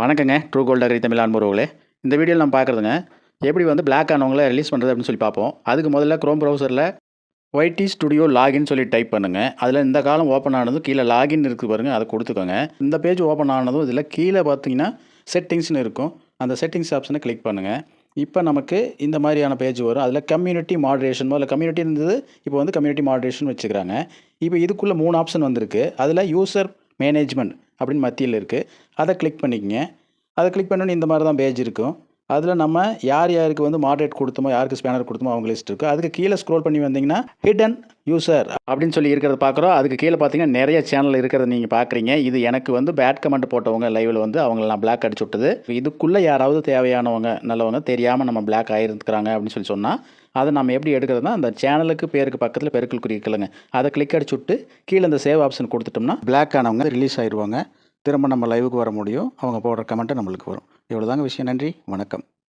வணக்கங்க. True gold agri Tamil அன்பர்களே இந்த வீடியோவில் நம்ம பார்க்குறதுங்க எப்படி வந்து பிளாக் ஆனவங்கள ரிலீஸ் பண்ணுறது அப்படின்னு சொல்லி பார்ப்போம் அதுக்கு முதல்ல க்ரோம் ப்ரௌசரில் ஒய்டி ஸ்டுடியோ லாகின் சொல்லி டைப் பண்ணுங்கள் அதில் இந்த காலம் ஓப்பன் ஆனதும் கீழே லாகின் இருக்குது பாருங்கள் அதை கொடுத்துக்கோங்க. இந்த பேஜ் ஓப்பன் ஆனதும் இதில் கீழே பார்த்தீங்கன்னா செட்டிங்ஸ்னு இருக்கும். அந்த செட்டிங்ஸ் ஆப்ஷனை கிளிக் பண்ணுங்கள் இப்போ நமக்கு இந்த மாதிரியான பேஜ் வரும். அதில் கம்யூனிட்டி மாடரேஷன் முதல்ல கம்யூனிட்டி இருந்தது இப்போ வந்து கம்யூனிட்டி மாடரேஷன் வச்சுக்கிறாங்க. இப்போ இதுக்குள்ளே மூணு ஆப்ஷன் வந்திருக்கு. அதில் யூசர் மேனேஜ்மெண்ட் அப்படின்னு மத்தியில் இருக்குது அதை கிளிக் பண்ணிக்கங்க. அதை கிளிக் பண்ணோன்னே இந்த மாதிரி தான் பேஜ் இருக்கும். அதில் நம்ம யார் யாருக்கு வந்து மாடரேட் கொடுத்தோமோ யாருக்கு ஸ்பேனர் கொடுத்தோமோ அவங்க லிஸ்ட் இருக்குது அதுக்கு கீழே ஸ்க்ரோல் பண்ணி வந்தீங்கன்னா ஹிடன் யூசர் அப்படின்னு சொல்லி இருக்கிறத பார்க்குறோம். அதுக்கு கீழே பார்த்தீங்கன்னா நிறைய சேனல் இருக்கிறத நீங்கள் பார்க்குறீங்க. இது எனக்கு வந்து பேட் கமெண்ட் போட்டவங்க லைவில் வந்து அவங்கள நான் பிளாக் அடிச்சு விட்டது. இதுக்குள்ளே யாராவது தேவையானவங்க நல்லவங்க தெரியாமல் நம்ம பிளாக் ஆகிருக்கிறாங்க அப்படின்னு சொல்லி சொன்னால் அதை நம்ம எப்படி எடுக்கிறதுனா அந்த சேனலுக்கு பேருக்கு பக்கத்தில் பெருக்கல் குறிக்கலுங்க அதை கிளிக் அடிச்சு விட்டு கீழே இந்த சேவ் ஆப்ஷன் கொடுத்துட்டோம்னா பிளாக் ஆனவங்க ரிலீஸ் ஆயிடுவாங்க திரும்ப நம்ம லைவுக்கு வர முடியும். அவங்க போடுற கமெண்ட்டை நம்மளுக்கு வரும். இவ்வளோதாங்க விஷயம். நன்றி. வணக்கம்.